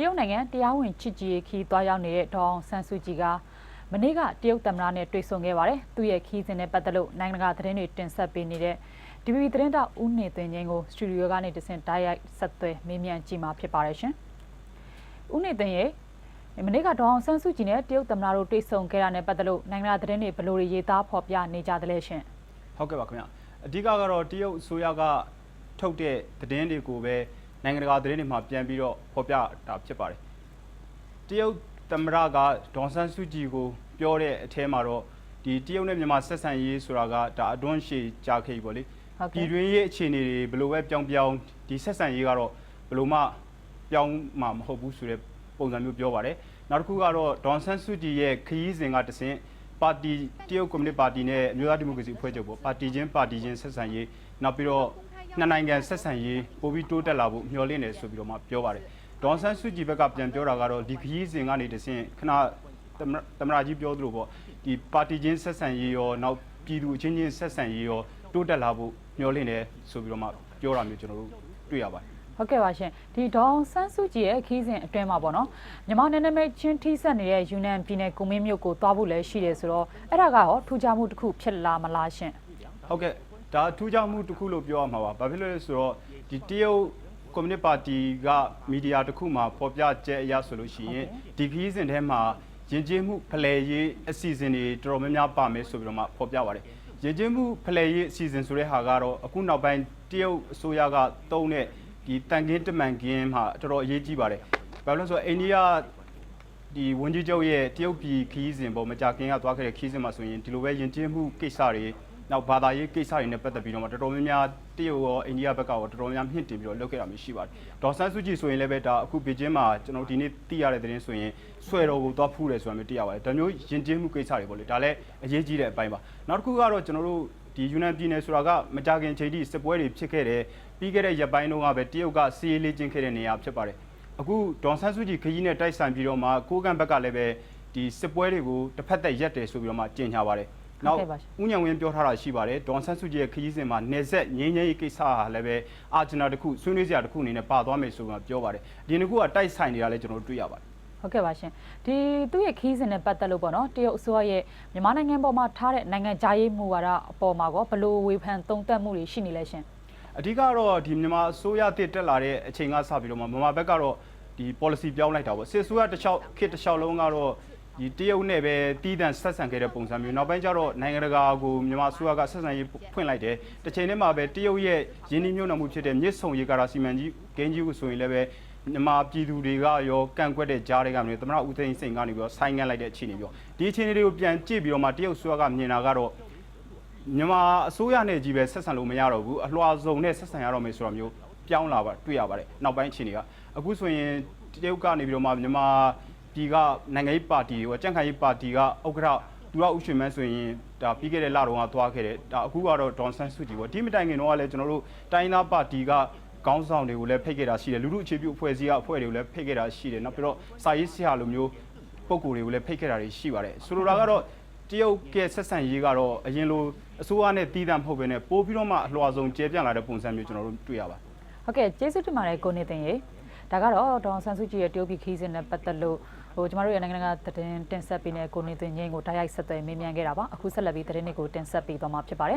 တရုတ်နိုင်ငံတရားဝင်ချစ်ကြည်ရေးခီးသွားရောက်နေတဲ့ဒေါအောင်ဆန်းစုကြည်ကမနေ့ကတရုတ်သမ္မတနဲ့တွေ့ဆုံခဲ့ပါတယ်။သူ့ရဲ့ခီးစဉ်နဲ့ပတ်သက်လို့နိုင်ငံတကာသတင်းတွေတင်ဆက်ပေးနေတဲ့ DVB သတင်းတောက်ဦးနေသွင်းချင်းကိုစတူဒီယိုကနေတဆင့်တိုက်ရိုက်ဆက်သွယ်မေးမြန်းကြည့်မှာဖြစ်ပါတယ်ရှင်။ဦးနေသွင်းရဲ့မနေ့ကဒေါအောင်ဆန်းစုကြည်နဲ့တရုတ်သမ္မတတို့တွေ့ဆုံခဲ့တာနဲ့ပတ်သက်လို့နိုင်ငံတကာသတင်းတွေဘယ်လိုတွေရေးသားဖော်ပြနေကြသလဲရှင်။ဟုတ်ကဲ့ပါခင်ဗျအဓိကကတော့တရုတ်အစိုးရကထုတ်တဲ့သတင်းတွေကိုပဲ နိုင်ငံတကာသတင်းတွေမှာပြန်ပြီးတော့ဖော်ပြတာဖြစ်ပါတယ်တရုတ်သမ္မတကဒေါန်ဆန်းစုကြည်ကိုပြောတဲ့အထဲမှာတော့ဒီတရုတ်နဲ့မြန်မာဆက်ဆံရေးဆိုတာကဒါအတွန်းရှည်ကြာခဲ့ပြီပေါ့လေဟုတ်ကဲ့ပြည်တွင်းရေးအခြေအနေတွေဘယ်လိုပဲပြောင်းပြောင်းဒီဆက်ဆံရေးကတော့ဘယ်လိုမှပြောင်းမှာမဟုတ်ဘူးဆိုတဲ့ပုံစံမျိုးပြောပါတယ်နောက်တစ်ခုကတော့ဒေါန်ဆန်းစုကြည်ရဲ့ခရီးစဉ်ကတဆင့်ပါတီတရုတ်ကွန်မြူနစ်ပါတီနဲ့အမျိုးသားဒီမိုကရေစီအဖွဲ့ချုပ်ပေါ့ပါတီချင်းပါတီချင်းဆက်ဆံရေးနောက်ပြီးတော့ နှစ်နိုင်ငံဆက်ဆံရေးပိုပြီးတိုးတက်လာဖို့မျှော်လင့်တယ်ဆိုပြီးတော့မှပြောပါတယ်ဒေါန်ဆန်းစုကြည်ဘက်ကပြန်ပြောတာကတော့ဒီခရီးစဉ်ကနေတဆင့်ခဏသမ္မတသမ္မတကြီးပြောသလိုပေါ့ဒီပါတီချင်းဆက်ဆံရေးရောနောက်ပြည်သူအချင်းချင်းဆက်ဆံရေးရောတိုးတက်လာဖို့မျှော်လင့်တယ်ဆိုပြီးတော့မှပြောတာမျိုးကျွန်တော်တို့တွေ့ရပါတယ်ဟုတ်ကဲ့ပါရှင်ဒီဒေါအောင်ဆန်းစုကြည်ရဲ့ခီးစဉ်အတွင်းမှာပေါ့နော်မြန်မာနယ်နိမိတ်ချင်းထိစပ်နေတဲ့ယူနန်ပြည်နယ်ကိုမင်းမြို့ကိုသွားဖို့လည်းရှိတယ်ဆိုတော့အဲ့ဒါကရောထူးခြားမှုတစ်ခုဖြစ်လာမလားရှင်ဟုတ်ကဲ့ ဒါထူးခြားမှုတစ်ခုလို့ပြောရမှာပါဘာဖြစ်လို့လဲဆိုတော့ဒီတရုတ်ကွန်မြူနစ်ပါတီကမီဒီယာတစ်ခုမှာပေါ်ပြချက်အရဆိုလို့ရှိရင်ဒီခီးစဉ်ထဲမှာယဉ်ကျေးမှုဖလှယ်ရေးအစီအစဉ်တွေတော်တော်များများပါမယ်ဆိုပြီးတော့မှပေါ်ပြပါတယ်ယဉ်ကျေးမှုဖလှယ်ရေးအစီအစဉ်ဆိုတဲ့ဟာကတော့အခုနောက်ပိုင်းတရုတ်အစိုးရကတုံးတဲ့ဒီတန်ကင်းတမန်ကင်းမှာတော်တော်အရေးကြီးပါတယ်ဘာလို့လဲဆိုတော့အိန္ဒိယဒီဝန်ကြီးချုပ်ရဲ့တရုတ်ပြည်ခီးစဉ်ပေါ်မကြခင်ကသွားခဲ့တဲ့ခီးစဉ်မှာဆိုရင်ဒီလိုပဲယဉ်ကျေးမှုကိစ္စတွေ နောက်ဘာသာရေးကိစ္စတွေနဲ့ပတ်သက်ပြီးတော့မှတော်တော်များများတရုတ်ရောအိန္ဒိယဘက်ကရောတော်တော်များများမြင့်တင်ပြီးတော့လုပ်ခဲ့တာမျိုးရှိပါတယ်။ဒေါ်ဆန်းစုကြည်ဆိုရင်လည်းပဲဒါအခုဘေကျင်းမှာကျွန်တော်ဒီနေ့သိရတဲ့သတင်းဆိုရင်ဆွဲတော်ကိုသွားဖူးတယ်ဆိုတာမျိုးသိရပါတယ်။ဒါမျိုးယဉ်ကျေးမှုကိစ္စတွေပေါ့လေဒါလည်းအရေးကြီးတဲ့အပိုင်းပါ။နောက်တစ်ခုကတော့ကျွန်တော်တို့ဒီယူနန်ပြည်နယ်ဆိုတာကမကြခင်ချိန်ထိစစ်ပွဲတွေဖြစ်ခဲ့တယ်ပြီးခဲ့တဲ့ရက်ပိုင်းတုန်းကပဲတရုတ်ကစီးရေးလေးကျင်းခဲ့တဲ့နေရာဖြစ်ပါတယ်။အခုဒေါန်ဆန်းစုကြည်ခရီးနဲ့တိုက်ဆိုင်ပြီးတော့မှကိုကန့်ဘက်ကလည်းပဲဒီစစ်ပွဲတွေကိုတစ်ဖက်သက်ရက်တယ်ဆိုပြီးတော့မှကြေညာပါတယ်။ နောက်ဦးညံဝင်းပြောထားတာရှိပါတယ်ဒေါန်ဆန်းစုကြည်ရဲ့ခရီးစဉ်မှာနေဆက်ငင်းငင်းရေးကိစ္စဟာလည်းပဲအာဂျင်နာတစ်ခုဆွေးနွေးစရာတစ်ခုအနေနဲ့ပါသွားမယ်ဆိုပြီးတော့ပြောပါတယ်။ဒီနှစ်ခုကတိုက်ဆိုင်နေတာလည်းကျွန်တော်တို့တွေ့ရပါတယ်ဟုတ်ကဲ့ပါရှင်ဒီသူ့ရဲ့ခီးစဉ်နဲ့ပတ်သက်လို့ပေါ့နော်တရုတ်အစိုးရရဲ့မြန်မာနိုင်ငံပေါ်မှာထားတဲ့နိုင်ငံခြားရေးမူဝါဒအပေါ်မှာကောဘယ်လိုဝေဖန်သုံးသပ်မှုတွေရှိနေလဲရှင်။အဓိကတော့ဒီမြန်မာအစိုးရတစ်တက်လာတဲ့အချိန်ကစပြီးတော့မှမြန်မာဘက်ကတော့ဒီ policy ပြောင်းလိုက်တာပေါ့စစ်အစိုးရတစ်လျှောက်ခေတ်တစ်လျှောက်လုံးကတော့ ဒီတရုတ်နဲ့ပဲတီးတန့်ဆက်ဆံခဲ့တဲ့ပုံစံမျိုးနောက်ပိုင်းကျတော့နိုင်ငံတကာကိုမြန်မာအစိုးရကဆက်ဆံရေးဖွင့်လိုက်တယ်တစ်ချိန်တည်းမှာပဲတရုတ်ရဲ့ရင်းနှီးမြှုပ်နှံမှုဖြစ်တဲ့မြစ်ဆုံရေကာတာစီမံကြီးဂိမ်းကြီးကိုဆိုရင်လည်းပဲမြန်မာပြည်သူတွေကရောကန့်ကွက်တဲ့ကြားတွေကမျိုးသမရဦးသိန်းစိန်ကနေပြီးတော့ဆိုင်းငံ့လိုက်တဲ့အခြေအနေမျိုးဒီအခြေအနေတွေကိုပြန်ကြည့်ပြီးတော့မှတရုတ်အစိုးရကမြင်တာကတော့မြန်မာအစိုးရနဲ့ကြီးပဲဆက်ဆံလို့မရတော့ဘူးအလွှာစုံနဲ့ဆက်ဆံရတော့မယ်ဆိုတော့မျိုးပြောင်းလာပါတွေ့ရပါတယ်နောက်ပိုင်းအခြေအနေကအခုဆိုရင်တရုတ်ကနေပြီးတော့မှမြန်မာ ပြည်ကနိုင်ငံရေးပါတီဟိုကြံ့ခိုင်ရေးပါတီကဥက္ကဋ္ဌသူကဥရှင်မန်းဆိုရင်ဒါပြီးခဲ့တဲ့လတုန်းကသွားခဲ့တယ်ဒါအခုကတော့ဒေါန်ဆန်းစုကြည်ပေါ့ဒီမတိုင်ခင်တော့ကလည်းကျွန်တော်တို့တိုင်းသားပါတီကခေါင်းဆောင်တွေကိုလည်းဖိတ်ခဲ့တာရှိတယ်လူလူအခြေပြုအဖွဲ့အစည်းကအဖွဲ့တွေကိုလည်းဖိတ်ခဲ့တာရှိတယ်နောက်ပြီးတော့စာရေးဆရာလိုမျိုးပုံကိုယ်တွေကိုလည်းဖိတ်ခဲ့တာတွေရှိပါတယ်ဆိုလိုတာကတော့တရုတ်ကဆက်ဆံရေးကတော့အရင်လိုအစိုးရနဲ့တီးတန့်မဟုတ်ဘဲနဲ့ပို့ပြီးတော့မှအလွှာဆုံးကျဲပြန့်လာတဲ့ပုံစံမျိုးကျွန်တော်တို့တွေ့ရပါတယ်ဟုတ်ကဲ့ကျေးဇူးတင်ပါတယ်ကိုနေသိန်းရေ ဒါကတော့ဒေါအောင်ဆန်းစုကြည်ရဲ့တရုတ်ပြည်ခီးစဉ်နဲ့ပတ်သက်လို့ဟိုကျမတို့ရဲ့နိုင်ငံတကာသတင်းတင်ဆက်ပေးနေတဲ့ကိုနေသိန်းချင်းကိုတိုက်ရိုက်ဆက်သွယ်မေးမြန်းခဲ့တာပါအခုဆက်လက်ပြီးသတင်းတွေကိုတင်ဆက်ပေးသွားမှာဖြစ်ပါတယ်